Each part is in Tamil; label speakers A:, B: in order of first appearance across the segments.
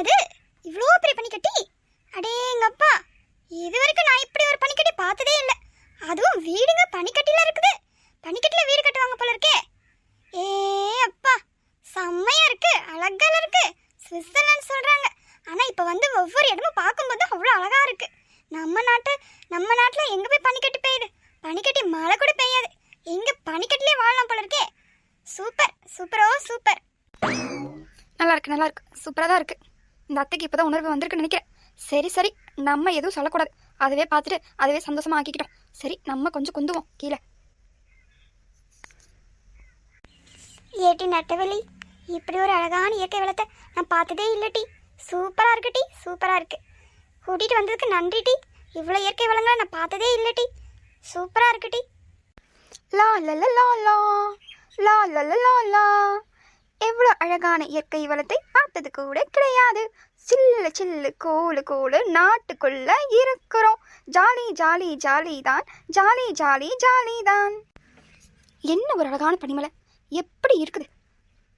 A: என்னது இவ்வளோ பெரிய பனிக்கட்டி அடேங்கப்பா இது வரைக்கும் நான் இப்படி ஒரு பனிக்கட்டி பார்த்ததே இல்லை. அதுவும் வீடுங்க பனிக்கட்டில இருக்குது. பனிக்கட்டில வீடு கட்டுவாங்க போல இருக்கே. ஏ அப்பா செம்மையா இருக்கு அழகால இருக்கு. சுவிட்சர்லாந்து சொல்றாங்க. ஆனா இப்போ வந்து ஒவ்வொரு இடமும் பார்க்கும்போது அவ்வளோ அழகா இருக்கு. நம்ம நாட்டு நம்ம நாட்டில் எங்க போய் பனிக்கட்டி பெய்யுது? பனிக்கட்டி மழை கூட பெய்யாது. எங்க பனிக்கட்டிலே வாழலாம் போல இருக்கே. சூப்பர் சூப்பரோ சூப்பர்.
B: நல்லா இருக்கு நல்லா இருக்கு. சூப்பராக தான் இருக்கு. இந்த அத்தைக்கு இப்போதான் உணர்வு வந்திருக்குன்னு நினைக்கிறேன். சரி சரி நம்ம எதுவும் சொல்லக்கூடாது. அதுவே பார்த்துட்டு அதுவே சந்தோஷமா ஆக்கிக்கிட்டோம். சரி நம்ம கொஞ்சம் குந்துவோம் கீழே.
A: ஏட்டி நட்டவெளி இப்படி ஒரு அழகான இயற்கை வளத்தை நான் பார்த்ததே இல்லட்டி சூப்பரா இருக்கு டி சூப்பரா இருக்கு. கூட்டிட்டு வந்ததுக்கு நன்றி டி. இவ்வளோ இயற்கை வளங்களை நான் பார்த்ததே இல்லட்டி சூப்பரா இருக்கு டி.
B: லா லா லா லா லா லா லா லா எவ்வளோ அழகான இயற்கை வளத்தை பார்த்தது கூட கிடையாது. சில்லு சில்லு கோலு கோலு நாட்டுக்குள்ள இருக்கிறோம். ஜாலி ஜாலி ஜாலி தான் ஜாலி ஜாலி ஜாலி தான் என்ன ஒரு அழகான பனிமலை? எப்படி இருக்குது?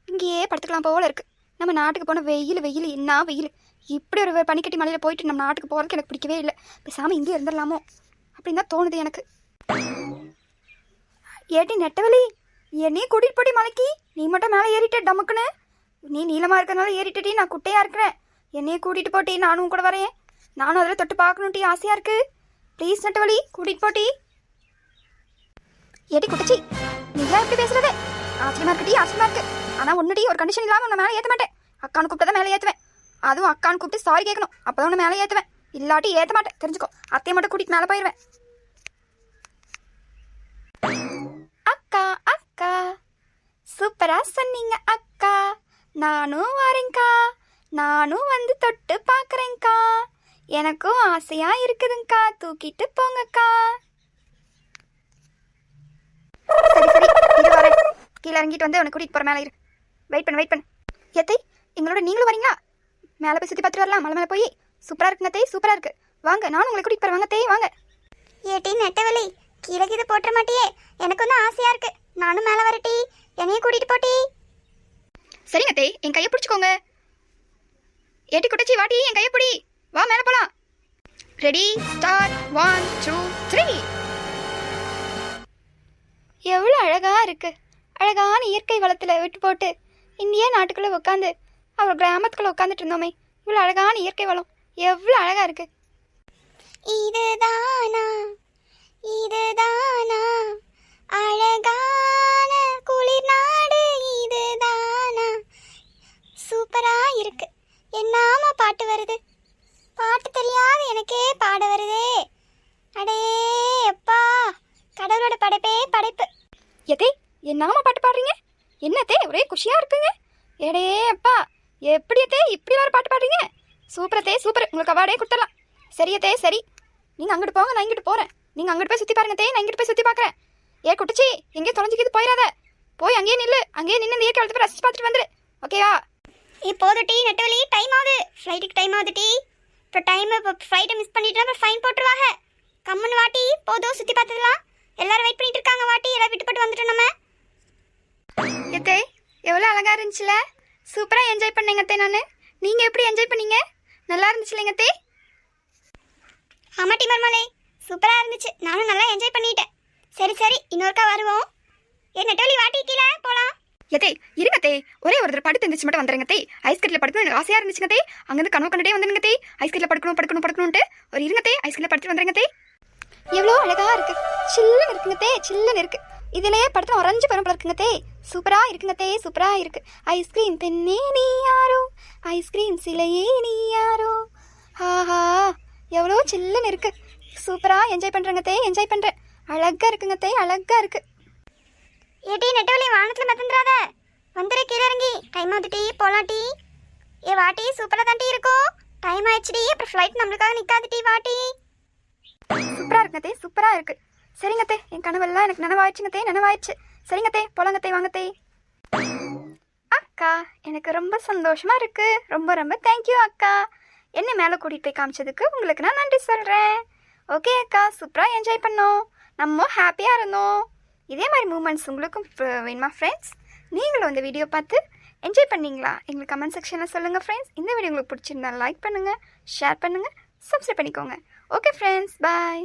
B: இங்கேயே படுத்துக்கலாம் போல இருக்கு. நம்ம நாட்டுக்கு போன வெயில் வெயில் என்ன வெயில். இப்படி ஒரு பனிக்கட்டி மலையில் போயிட்டு நம்ம நாட்டுக்கு போகிறதுக்கு எனக்கு பிடிக்கவே இல்லை. பேசாமல் இங்கே இருந்துடலாமோ? அப்படின்னு தான் தோணுது எனக்கு. ஏட்டி நெட்டவலி என்னையே கூட்டிட்டு போடி மலைக்கு. நீ மட்டும் மேலே ஏறிட்ட டமுக்குன்னு. நீ நீளமாக இருக்கிறனால ஏறிட்டடி நான் குட்டையாக இருக்கிறேன். என்னையே கூட்டிட்டு போட்டி நானும் கூட வரேன். நானும் அதில் தொட்டு பார்க்கணும்டி ஆசையாக இருக்கு. ப்ளீஸ் நட்டவழி கூட்டிட்டு போட்டி. ஏடி குட்டிச்சி நீங்களா எப்படி பேசுறது? ஆச்சரியமா இருக்குடி ஆச்சரியமா இருக்கு. ஆனால் ஒன்னுடி ஒரு கண்டிஷன் இல்லாமல் உன்னை மேலே ஏற்ற மாட்டேன். அக்கானு கூப்பிட்டு தான் மேலே ஏற்றுவேன் அதுவும் அக்கானு கூப்பிட்டு சாரி கேட்கணும் அப்போ தான் உன்னை மேலே ஏற்றுவேன் இல்லாட்டி ஏற்ற மாட்டேன். தெரிஞ்சுக்கோ. அத்தையை மட்டும் கூட்டிகிட்டு மேலே போயிடுவேன் சூப்பரா சொன்னீங்க அக்கா. நானும் வரேங்க்கா நானும் வந்து தொட்டு பார்க்குறேங்க்கா எனக்கும் ஆசையா இருக்குதுங்க்கா தூக்கிட்டு போங்கக்கா. சரி சரி. வரேன் கீழே இறங்கிட்டு வந்து உனக்கு கூட்டிகிட்டு போகிற மேலே இரு. வெயிட் பண்ணு வெயிட் பண்ணு. எத்தை எங்களோட நீங்களும் வரீங்களா? மேலே போய் சுற்றி பார்த்துட்டு வரலாம். மலை மேலே போய். சூப்பராக இருக்குங்க தேய் சூப்பராக இருக்குது வாங்க நானும் உங்களை கூட்டிகிட்டு போகிறேன் வாங்க தேய் வாங்க.
A: ஏட்டி நெட்டவெளி கீழே கீழே போட்டுற மாட்டியே. எனக்கு வந்து ஆசையாக இருக்குது நானும் மேலே வரட்டி என்னையும் கூட்டிட்டு போட்டி.
B: சரிங்க தேய் என் கையை பிடிச்சிக்கோங்க. ஏட்டி குட்டச்சி வாட்டி என் கையை பிடி. வா மேலே போலாம். Ready start one two three எவ்வளோ அழகா இருக்கு. அழகான இயற்கை வளத்தில் விட்டு போட்டு இந்திய நாட்டுக்குள்ளே உட்காந்து அவர் கிராமத்துக்குள்ளே உட்காந்துட்டு இருந்தோமே இவ்வளோ அழகான இயற்கை வளம். எவ்வளோ அழகா இருக்கு.
A: இதுதானா? இதுதானா? எனக்கே பாட வருதே. அடே அப்பா. கடவுளோட படைப்பே படைப்பு.
B: எதே? என்னாம பாட்டு பாடுறீங்க? என்னத்தே ஒரே குஷியா இருக்குங்க. எடே அப்பா. எப்படியத்தே இப்படி வேற பாட்டு பாடுறீங்க? சூப்பரத்தே சூப்பர். உங்களுக்கு அவார்டே கொடுத்துடலாம். சரியத்தே சரி. நீங்க அங்கிட்டு போங்க நான் இங்கிட்டு போறேன். நீங்க அங்கிட்டு போய் சுத்தி பாருங்க தே நான் இங்கிட்டு போய் சுத்தி பார்க்கறேன் ஏ குட்டிச்சி எங்கேயும் தொலைஞ்சிக்கிது போயிடாத. போய் அங்கேயே நில்லு. அங்கேயே நின்று இந்த இயற்கை வளர்த்து ரசிச்சு பார்த்துட்டு வந்துரு. ஓகேவா?
A: இப்போது டீ நெட்டவழி டைம் ஆகுது. ஃப்ளைட்டுக்கு டைம் ஆகுது டீ. இப்போ டைம் இப்போ ஃப்ளைட்டை மிஸ் பண்ணிட்டு அப்புறம் ஃபைன் போட்டுருவாங்க. கம்முன்னு வாட்டி போதும் சுற்றி பார்த்துக்கலாம் எல்லாரும் வெயிட் பண்ணிட்டு இருக்காங்க வாட்டி எல்லாம் விட்டு போட்டு வந்துட்டோம் நம்ம.
B: எத்தே எவ்வளோ அழகா இருந்துச்சுல. சூப்பரா என்ஜாய் பண்ணீங்க அத்தை நான். நீங்க எப்படி என்ஜாய் பண்ணீங்க? நல்லா இருந்துச்சுலங்க தே
A: ஆமாட்டி மர்மலே சூப்பராக இருந்துச்சு. நானும் நல்லா என்ஜாய் பண்ணிட்டேன். சரி சரி இன்னொருக்கா வருவோம். ஏ நெட்டவழி வாட்டி கீழே போகலாம்
B: எதே இருங்க தே ஒரே ஒரு தடவை படுத்து இருந்துச்சு மட்டும் வந்துருங்க தே ஐஸ்கட்டில் படுக்கணும் எனக்கு ஆசையா இருந்துச்சுங்க தே அங்கிருந்து கனவு கண்டுட்டே வந்துருங்க தே ஐஸ்கட்டில் பெரும் போல இருக்குங்க தே. சூப்பரா இருக்குங்க தே சூப்பரா இருக்கு. ஐஸ்கிரீம் பெண்ணே நீ யாரோ? ஐஸ்கிரீம் சிலையே நீ யாரோ? ஆஹா எவ்வளோ சில்லுன்னு இருக்கு. சூப்பரா என்ஜாய் பண்றேங்க தே என்ஜாய் பண்றேன். அழகா இருக்குங்க தே அழகா இருக்கு.
A: ஏட்டி நெட்டவழி வானத்தில் மறந்துடாத. வந்துரு கீழே இறங்கி. டைம் ஆகுது டீ ஏ வாட்டி சூப்பராக தான் டீ இருக்கும் டைம் ஆயிடுச்சுடி அப்புறம் ஃப்ளைட் நம்மளுக்காக நிற்காது டீ வாட்டி
B: சூப்பரா இருக்குங்க தே சூப்பரா இருக்கு. சரிங்க தே என் கனவெல்லாம் எனக்கு நனவாயிடுச்சுங்க தே நனவாயிடுச்சு. சரிங்கத்தே போலங்கத்தை வாங்கத்தே. அக்கா எனக்கு ரொம்ப சந்தோஷமா இருக்கு. ரொம்ப ரொம்ப தேங்க்யூ அக்கா. என்ன மேலே கூட்டிட்டு போய் காமிச்சதுக்கு உங்களுக்கு நான் நன்றி சொல்கிறேன் ஓகே அக்கா சூப்பராக என்ஜாய் பண்ணோம். நம்ம ஹாப்பியாக இருந்தோம். இதே மாதிரி மூமெண்ட்ஸ் உங்களுக்கும் வேணுமா ஃப்ரெண்ட்ஸ் நீங்களும் இந்த வீடியோ பார்த்து என்ஜாய் பண்ணீங்களா? எங்களுக்கு கமெண்ட் செக்ஷனில் சொல்லுங்கள் ஃப்ரெண்ட்ஸ் இந்த வீடியோ உங்களுக்கு பிடிச்சிருந்தா லைக் பண்ணுங்கள் ஷேர் பண்ணுங்கள் சப்ஸ்கிரைப் பண்ணிக்கோங்க. Okay friends bye